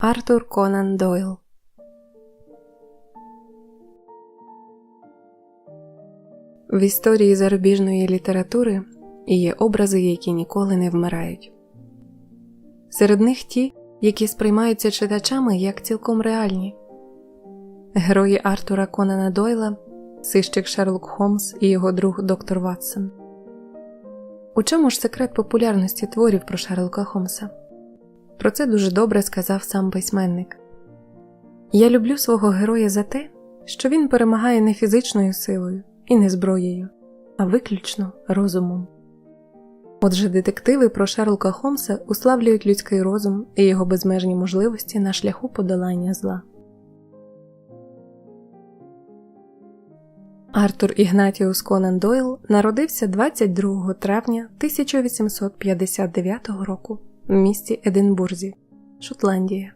Артур Конан Дойл В історії зарубіжної літератури є образи, які ніколи не вмирають. Серед них ті, які сприймаються читачами як цілком реальні. Герої Артура Конана Дойла, сищик Шерлок Холмс і його друг доктор Ватсон. У чому ж секрет популярності творів про Шерлока Холмса? Про це дуже добре сказав сам письменник. Я люблю свого героя за те, що він перемагає не фізичною силою і не зброєю, а виключно розумом. Отже, детективи про Шерлока Холмса уславлюють людський розум і його безмежні можливості на шляху подолання зла. Артур Ігнатіус Конан Дойл народився 22 травня 1859 року в місті Единбурзі, Шотландія.